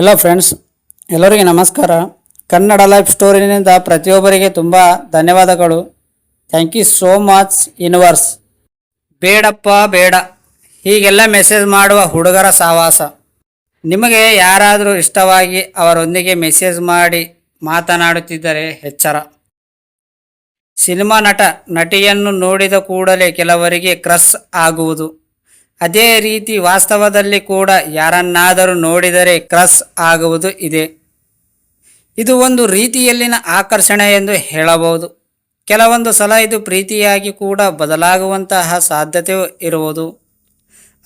ಎಲ್ಲ ಫ್ರೆಂಡ್ಸ್ ಎಲ್ಲರಿಗೆ ನಮಸ್ಕಾರ. ಕನ್ನಡ ಲೈಫ್ ಸ್ಟೋರಿನಿಂದ ಪ್ರತಿಯೊಬ್ಬರಿಗೆ ತುಂಬ ಧನ್ಯವಾದಗಳು. Thank you so much universe ಬೇಡಪ್ಪ, ಬೇಡ. ಹೀಗೆಲ್ಲ ಮೆಸೇಜ್ ಮಾಡುವ ಹುಡುಗರ ಸಾವಾಸ. ನಿಮಗೆ ಯಾರಾದರೂ ಇಷ್ಟವಾಗಿ ಅವರೊಂದಿಗೆ ಮೆಸೇಜ್ ಮಾಡಿ ಮಾತನಾಡುತ್ತಿದ್ದರೆ ಎಚ್ಚರ. ಸಿನಿಮಾ ನಟ, ನಟಿಯನ್ನು ನೋಡಿದ ಕೂಡಲೇ ಕೆಲವರಿಗೆ ಕ್ರಸ್ ಆಗುವುದು. ಅದೇ ರೀತಿ ವಾಸ್ತವದಲ್ಲಿ ಕೂಡ ಯಾರನ್ನಾದರೂ ನೋಡಿದರೆ ಕ್ರಸ್ ಆಗುವುದು ಇದೆ. ಇದು ಒಂದು ರೀತಿಯಲ್ಲಿನ ಆಕರ್ಷಣೆ ಎಂದು ಹೇಳಬಹುದು. ಕೆಲವೊಂದು ಸಲ ಇದು ಪ್ರೀತಿಯಾಗಿ ಕೂಡ ಬದಲಾಗುವಂತಹ ಸಾಧ್ಯತೆಯೂ ಇರುವುದು.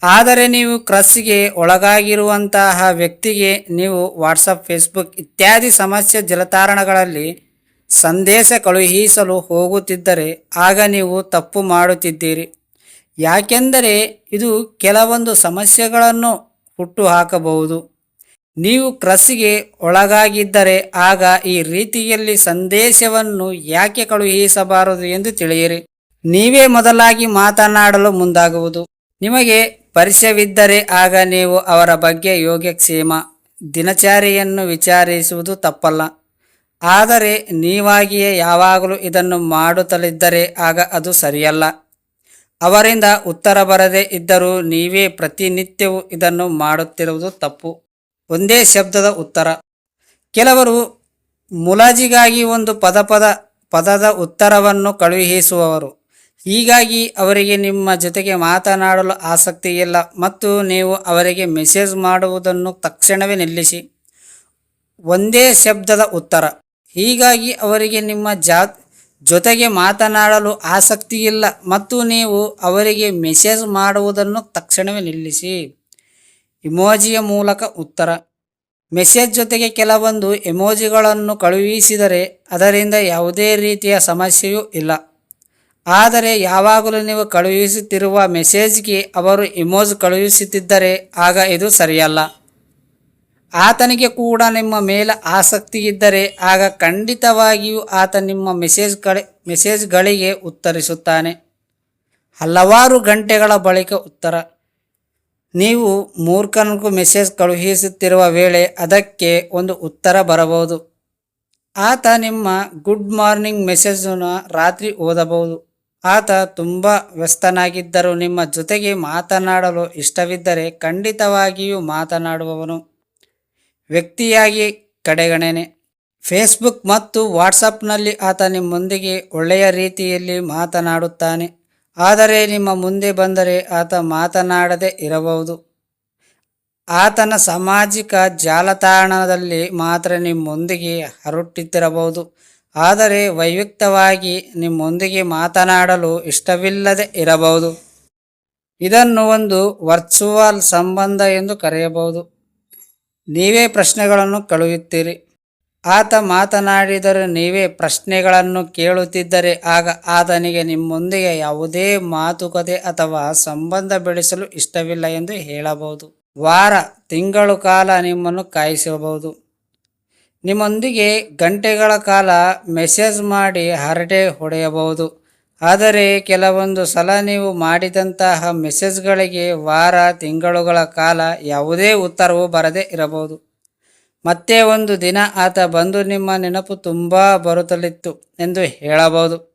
ಆದರೆ ನೀವು ಕ್ರಸ್ಗೆ ಒಳಗಾಗಿರುವಂತಹ ವ್ಯಕ್ತಿಗೆ ನೀವು ವಾಟ್ಸಪ್, ಫೇಸ್ಬುಕ್ ಇತ್ಯಾದಿ ಸಮಸ್ಯೆ ಜಲತಾರಣಗಳಲ್ಲಿ ಸಂದೇಶ ಕಳುಹಿಸಲು ಹೋಗುತ್ತಿದ್ದರೆ ಆಗ ನೀವು ತಪ್ಪು ಮಾಡುತ್ತಿದ್ದೀರಿ. ಯಾಕೆಂದರೆ ಇದು ಕೆಲವೊಂದು ಸಮಸ್ಯೆಗಳನ್ನು ಹುಟ್ಟು ಹಾಕಬಹುದು ನೀವು ಕ್ರಸ್ಗೆ ಒಳಗಾಗಿದ್ದರೆ ಆಗ ಈ ರೀತಿಯಲ್ಲಿ ಸಂದೇಶವನ್ನು ಯಾಕೆ ಕಳುಹಿಸಬಾರದು ಎಂದು ತಿಳಿಯಿರಿ. ನೀವೇ ಮೊದಲಾಗಿ ಮಾತನಾಡಲು ಮುಂದಾಗುವುದು. ನಿಮಗೆ ಪರಿಚಯವಿದ್ದರೆ ಆಗ ನೀವು ಅವರ ಬಗ್ಗೆ ಯೋಗಕ್ಷೇಮ, ದಿನಚರಿಯನ್ನು ವಿಚಾರಿಸುವುದು ತಪ್ಪಲ್ಲ. ಆದರೆ ನೀವಾಗಿಯೇ ಯಾವಾಗಲೂ ಇದನ್ನು ಮಾಡುತ್ತಲಿದ್ದರೆ ಆಗ ಅದು ಸರಿಯಲ್ಲ. ಅವರಿಂದ ಉತ್ತರ ಬರದೇ ಇದ್ದರೂ ನೀವೇ ಪ್ರತಿನಿತ್ಯವೂ ಇದನ್ನು ಮಾಡುತ್ತಿರುವುದು ತಪ್ಪು. ಒಂದೇ ಶಬ್ದದ ಉತ್ತರ. ಕೆಲವರು ಮುಲಾಜಿಗಾಗಿ ಒಂದು ಪದ ಪದ, ಪದದ ಉತ್ತರವನ್ನು ಕಳುಹಿಸುವವರು. ಹೀಗಾಗಿ ಅವರಿಗೆ ನಿಮ್ಮ ಜೊತೆಗೆ ಮಾತನಾಡಲು ಆಸಕ್ತಿ ಇಲ್ಲ ಮತ್ತು ನೀವು ಅವರಿಗೆ ಮೆಸೇಜ್ ಮಾಡುವುದನ್ನು ತಕ್ಷಣವೇ ನಿಲ್ಲಿಸಿ. ಒಂದೇ ಶಬ್ದದ ಉತ್ತರ. ಹೀಗಾಗಿ ಅವರಿಗೆ ನಿಮ್ಮ ಜಾ ಜೊತೆಗೆ ಮಾತನಾಡಲು ಆಸಕ್ತಿ ಇಲ್ಲ ಮತ್ತು ನೀವು ಅವರಿಗೆ ಮೆಸೇಜ್ ಮಾಡುವುದನ್ನು ತಕ್ಷಣವೇ ನಿಲ್ಲಿಸಿ. ಇಮೋಜಿಯ ಮೂಲಕ ಉತ್ತರ. ಮೆಸೇಜ್ ಜೊತೆಗೆ ಕೆಲವೊಂದು ಎಮೋಜಿಗಳನ್ನು ಕಳುಹಿಸಿದರೆ ಅದರಿಂದ ಯಾವುದೇ ರೀತಿಯ ಸಮಸ್ಯೆಯೂ ಇಲ್ಲ. ಆದರೆ ಯಾವಾಗಲೂ ನೀವು ಕಳುಹಿಸುತ್ತಿರುವ ಮೆಸೇಜ್ಗೆ ಅವರು ಇಮೋಜ್ ಕಳುಹಿಸುತ್ತಿದ್ದರೆ ಆಗ ಇದು ಸರಿಯಲ್ಲ. ಆತನಿಗೆ ಕೂಡ ನಿಮ್ಮ ಮೇಲೆ ಆಸಕ್ತಿ ಇದ್ದರೆ ಆಗ ಖಂಡಿತವಾಗಿಯೂ ಆತ ನಿಮ್ಮ ಮೆಸೇಜ್ಗಳ ಮೆಸೇಜ್ಗಳಿಗೆ ಉತ್ತರಿಸುತ್ತಾನೆ. ಹಲವಾರು ಗಂಟೆಗಳ ಬಳಿಕ ಉತ್ತರ. ನೀವು ಮೂರ್ಖನಿಗೂ ಮೆಸೇಜ್ ಕಳುಹಿಸುತ್ತಿರುವ ವೇಳೆ ಅದಕ್ಕೆ ಒಂದು ಉತ್ತರ ಬರಬಹುದು. ಆತ ನಿಮ್ಮ ಗುಡ್ ಮಾರ್ನಿಂಗ್ ಮೆಸೇಜನ್ನು ರಾತ್ರಿ ಓದಬಹುದು. ಆತ ತುಂಬ ವ್ಯಸ್ತನಾಗಿದ್ದರೂ ನಿಮ್ಮ ಜೊತೆಗೆ ಮಾತನಾಡಲು ಇಷ್ಟವಿದ್ದರೆ ಖಂಡಿತವಾಗಿಯೂ ಮಾತನಾಡುವವನು. ವ್ಯಕ್ತಿಯಾಗಿ ಕಡೆಗಣನೆ. ಫೇಸ್ಬುಕ್ ಮತ್ತು ವಾಟ್ಸಪ್ನಲ್ಲಿ ಆತ ನಿಮ್ಮೊಂದಿಗೆ ಒಳ್ಳೆಯ ರೀತಿಯಲ್ಲಿ ಮಾತನಾಡುತ್ತಾನೆ. ಆದರೆ ನಿಮ್ಮ ಮುಂದೆ ಬಂದರೆ ಆತ ಮಾತನಾಡದೆ ಇರಬಹುದು. ಆತನ ಸಾಮಾಜಿಕ ಜಾಲತಾಣದಲ್ಲಿ ಮಾತ್ರ ನಿಮ್ಮೊಂದಿಗೆ ಹರಟ್ಟಿದ್ದಿರಬಹುದು. ಆದರೆ ವೈಯಕ್ತವಾಗಿ ನಿಮ್ಮೊಂದಿಗೆ ಮಾತನಾಡಲು ಇಷ್ಟವಿಲ್ಲದೆ ಇರಬಹುದು. ಇದನ್ನು ಒಂದು ವರ್ಚುವಲ್ ಸಂಬಂಧ ಎಂದು ಕರೆಯಬಹುದು. ನೀವೇ ಪ್ರಶ್ನೆಗಳನ್ನು ಕಳುಹಿತ್ತೀರಿ. ಆತ ಮಾತನಾಡಿದರೆ ನೀವೇ ಪ್ರಶ್ನೆಗಳನ್ನು ಕೇಳುತ್ತಿದ್ದರೆ ಆಗ ಆತನಿಗೆ ನಿಮ್ಮೊಂದಿಗೆ ಯಾವುದೇ ಮಾತುಕತೆ ಅಥವಾ ಸಂಬಂಧ ಬೆಳೆಸಲು ಇಷ್ಟವಿಲ್ಲ ಎಂದು ಹೇಳಬಹುದು. ವಾರ, ತಿಂಗಳು ಕಾಲ ನಿಮ್ಮನ್ನು ಕಾಯಿಸಬಹುದು. ನಿಮ್ಮೊಂದಿಗೆ ಗಂಟೆಗಳ ಕಾಲ ಮೆಸೇಜ್ ಮಾಡಿ ಹರಟೆ ಹೊಡೆಯಬಹುದು. ಆದರೆ ಕೆಲವೊಂದು ಸಲ ನೀವು ಮಾಡಿದಂತಹ ಮೆಸೇಜ್ಗಳಿಗೆ ವಾರ, ತಿಂಗಳುಗಳ ಕಾಲ ಯಾವುದೇ ಉತ್ತರವೂ ಬರದೇ ಇರಬಹುದು. ಮತ್ತೆ ಒಂದು ದಿನ ಆತ ಬಂದು ನಿಮ್ಮ ನೆನಪು ತುಂಬ ಬರುತ್ತಲಿತ್ತು ಎಂದು ಹೇಳಬಹುದು.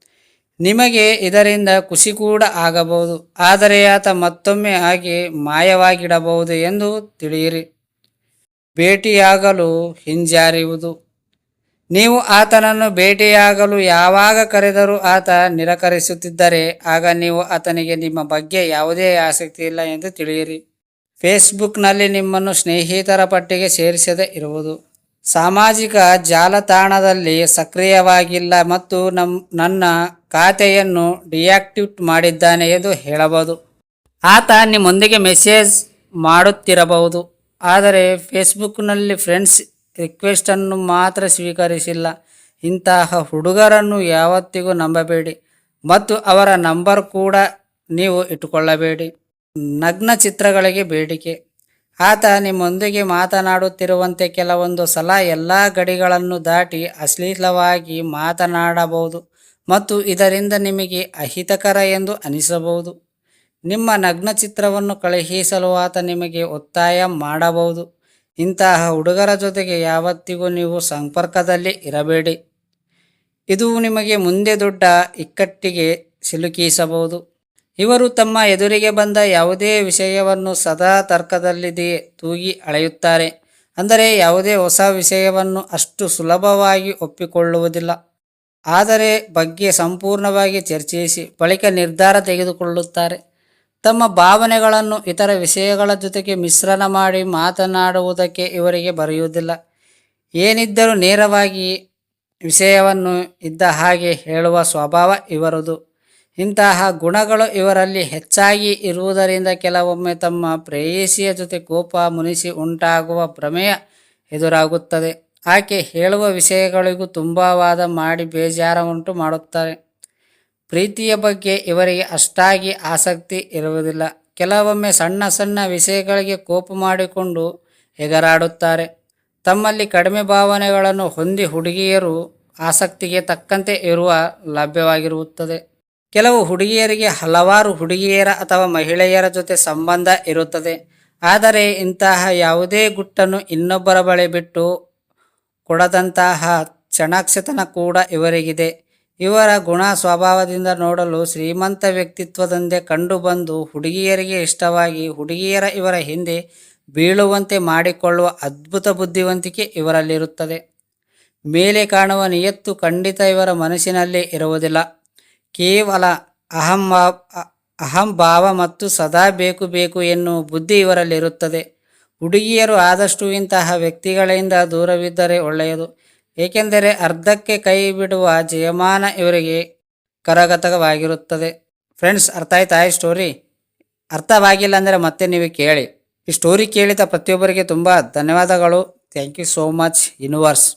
ನಿಮಗೆ ಇದರಿಂದ ಖುಷಿ ಕೂಡ ಆಗಬಹುದು. ಆದರೆ ಆತ ಮತ್ತೊಮ್ಮೆ ಹಾಗೆ ಮಾಯವಾಗಿಡಬಹುದು ಎಂದು ತಿಳಿಯಿರಿ. ಭೇಟಿಯಾಗಲು ಹಿಂಜಾರಿಯುವುದು. ನೀವು ಆತನನ್ನು ಭೇಟಿಯಾಗಲು ಯಾವಾಗ ಕರೆದರೂ ಆತ ನಿರಾಕರಿಸುತ್ತಿದ್ದರೆ, ಆಗ ನೀವು ಆತನಿಗೆ ನಿಮ್ಮ ಬಗ್ಗೆ ಯಾವುದೇ ಆಸಕ್ತಿ ಇಲ್ಲ ಎಂದು ತಿಳಿಯಿರಿ. ಫೇಸ್ಬುಕ್ನಲ್ಲಿ ನಿಮ್ಮನ್ನು ಸ್ನೇಹಿತರ ಪಟ್ಟಿಗೆ ಸೇರಿಸದೇ ಇರುವುದು. ಸಾಮಾಜಿಕ ಜಾಲತಾಣದಲ್ಲಿ ಸಕ್ರಿಯವಾಗಿಲ್ಲ ಮತ್ತು ನಮ್ಮ ನನ್ನ ಖಾತೆಯನ್ನು ಡಿಯಾಕ್ಟಿವೇಟ್ ಮಾಡಿದ್ದಾನೆ ಎಂದು ಹೇಳಬಹುದು. ಆತ ನಿಮ್ಮೊಂದಿಗೆ ಮೆಸೇಜ್ ಮಾಡುತ್ತಿರಬಹುದು. ಆದರೆ ಫೇಸ್ಬುಕ್ನಲ್ಲಿ ಫ್ರೆಂಡ್ಸ್ ರಿಕ್ವೆಸ್ಟನ್ನು ಮಾತ್ರ ಸ್ವೀಕರಿಸಿಲ್ಲ. ಇಂತಹ ಹುಡುಗರನ್ನು ಯಾವತ್ತಿಗೂ ನಂಬಬೇಡಿ. ಮತ್ತು ಅವರ ನಂಬರ್ ಕೂಡ ನೀವು ಇಟ್ಟುಕೊಳ್ಳಬೇಡಿ. ನಗ್ನ ಚಿತ್ರಗಳಿಗೆ ಬೇಡಿಕೆ. ಆತ ನಿಮ್ಮೊಂದಿಗೆ ಮಾತನಾಡುತ್ತಿರುವಂತೆ ಕೆಲವೊಂದು ಸಲ ಎಲ್ಲ ಗಡಿಗಳನ್ನು ದಾಟಿ ಅಶ್ಲೀಲವಾಗಿ ಮಾತನಾಡಬಹುದು ಮತ್ತು ಇದರಿಂದ ನಿಮಗೆ ಅಹಿತಕರ ಎಂದು ಅನಿಸಬಹುದು. ನಿಮ್ಮ ನಗ್ನ ಚಿತ್ರವನ್ನು ಕಳುಹಿಸಲು ಆತ ನಿಮಗೆ ಒತ್ತಾಯ ಮಾಡಬಹುದು. ಇಂತಹ ಹುಡುಗರ ಜೊತೆಗೆ ಯಾವತ್ತಿಗೂ ನೀವು ಸಂಪರ್ಕದಲ್ಲಿ ಇರಬೇಡಿ. ಇದು ನಿಮಗೆ ಮುಂದೆ ದೊಡ್ಡ ಇಕ್ಕಟ್ಟಿಗೆ ಸಿಲುಕಿಸಬಹುದು. ಇವರು ತಮ್ಮ ಎದುರಿಗೆ ಬಂದ ಯಾವುದೇ ವಿಷಯವನ್ನು ಸದಾ ತರ್ಕದಲ್ಲಿದೆಯೇ ತೂಗಿ ಅಳೆಯುತ್ತಾರೆ. ಅಂದರೆ ಯಾವುದೇ ಹೊಸ ವಿಷಯವನ್ನು ಅಷ್ಟು ಸುಲಭವಾಗಿ ಒಪ್ಪಿಕೊಳ್ಳುವುದಿಲ್ಲ. ಆದರೆ ಬಗ್ಗೆ ಸಂಪೂರ್ಣವಾಗಿ ಚರ್ಚಿಸಿ, ಬಳಿಕ ನಿರ್ಧಾರ ತೆಗೆದುಕೊಳ್ಳುತ್ತಾರೆ. ತಮ್ಮ ಭಾವನೆಗಳನ್ನು ಇತರ ವಿಷಯಗಳ ಜೊತೆಗೆ ಮಿಶ್ರಣ ಮಾಡಿ ಮಾತನಾಡುವುದಕ್ಕೆ ಇವರಿಗೆ ಬರೆಯುವುದಿಲ್ಲ. ಏನಿದ್ದರೂ ನೇರವಾಗಿ ವಿಷಯವನ್ನು ಇದ್ದ ಹಾಗೆ ಹೇಳುವ ಸ್ವಭಾವ ಇವರದು. ಇಂತಹ ಗುಣಗಳು ಇವರಲ್ಲಿ ಹೆಚ್ಚಾಗಿ ಇರುವುದರಿಂದ ಕೆಲವೊಮ್ಮೆ ತಮ್ಮ ಪ್ರೇಯಸಿಯ ಜೊತೆ ಕೋಪ ಮುನಿಸಿ ಉಂಟಾಗುವ ಭ್ರಮೆಯ ಎದುರಾಗುತ್ತದೆ. ಆಕೆ ಹೇಳುವ ವಿಷಯಗಳಿಗೂ ತುಂಬ ವಾದ ಮಾಡಿ ಬೇಜಾರ ಉಂಟು ಮಾಡುತ್ತಾರೆ. ಪ್ರೀತಿಯ ಬಗ್ಗೆ ಇವರಿಗೆ ಅಷ್ಟಾಗಿ ಆಸಕ್ತಿ ಇರುವುದಿಲ್ಲ. ಕೆಲವೊಮ್ಮೆ ಸಣ್ಣ ಸಣ್ಣ ವಿಷಯಗಳಿಗೆ ಕೋಪ ಮಾಡಿಕೊಂಡು ಹೆಗರಾಡುತ್ತಾರೆ. ತಮ್ಮಲ್ಲಿ ಕಡಿಮೆ ಭಾವನೆಗಳನ್ನು ಹೊಂದಿ ಹುಡುಗಿಯರು ಆಸಕ್ತಿಗೆ ತಕ್ಕಂತೆ ಇರುವ ಲಭ್ಯವಾಗಿರುತ್ತದೆ. ಕೆಲವು ಹುಡುಗಿಯರಿಗೆ ಹಲವಾರು ಹುಡುಗಿಯರ ಅಥವಾ ಮಹಿಳೆಯರ ಜೊತೆ ಸಂಬಂಧ ಇರುತ್ತದೆ. ಆದರೆ ಇಂತಹ ಯಾವುದೇ ಗುಟ್ಟನ್ನು ಇನ್ನೊಬ್ಬರ ಬಳಿ ಬಿಟ್ಟು ಕೊಡದಂತಹ ಚಣಾಕ್ಷತನ ಕೂಡ ಇವರಿಗಿದೆ. ಇವರ ಗುಣ ಸ್ವಭಾವದಿಂದ ನೋಡಲು ಶ್ರೀಮಂತ ವ್ಯಕ್ತಿತ್ವದಂತೆ ಕಂಡುಬಂದು ಹುಡುಗಿಯರಿಗೆ ಇಷ್ಟವಾಗಿ ಹುಡುಗಿಯರ ಇವರ ಹಿಂದೆ ಬೀಳುವಂತೆ ಮಾಡಿಕೊಳ್ಳುವ ಅದ್ಭುತ ಬುದ್ಧಿವಂತಿಕೆ ಇವರಲ್ಲಿರುತ್ತದೆ. ಮೇಲೆ ಕಾಣುವ ನಿಯತ್ತು ಖಂಡಿತ ಇವರ ಮನಸ್ಸಿನಲ್ಲಿ ಇರುವುದಿಲ್ಲ. ಕೇವಲ ಅಹಂಭಾ ಅಹಂಭಾವ ಮತ್ತು ಸದಾ ಬೇಕು ಬೇಕು ಎನ್ನುವ ಬುದ್ಧಿ ಇವರಲ್ಲಿರುತ್ತದೆ. ಹುಡುಗಿಯರು ಆದಷ್ಟು ಇಂತಹ ವ್ಯಕ್ತಿಗಳಿಂದ ದೂರವಿದ್ದರೆ ಒಳ್ಳೆಯದು. ಏಕೆಂದರೆ ಅರ್ಧಕ್ಕೆ ಕೈ ಬಿಡುವ ಜಯಮಾನ ಇವರಿಗೆ ಕರಗತಕವಾಗಿರುತ್ತದೆ. ಫ್ರೆಂಡ್ಸ್, ಅರ್ಥ ಆಯ್ತಾ ಈ ಸ್ಟೋರಿ ಅರ್ಥವಾಗಿಲ್ಲ ಅಂದರೆ ಮತ್ತೆ ನೀವು ಕೇಳಿ. ಈ ಸ್ಟೋರಿ ಕೇಳಿದ ಪ್ರತಿಯೊಬ್ಬರಿಗೆ ತುಂಬ ಧನ್ಯವಾದಗಳು. Thank you so much universe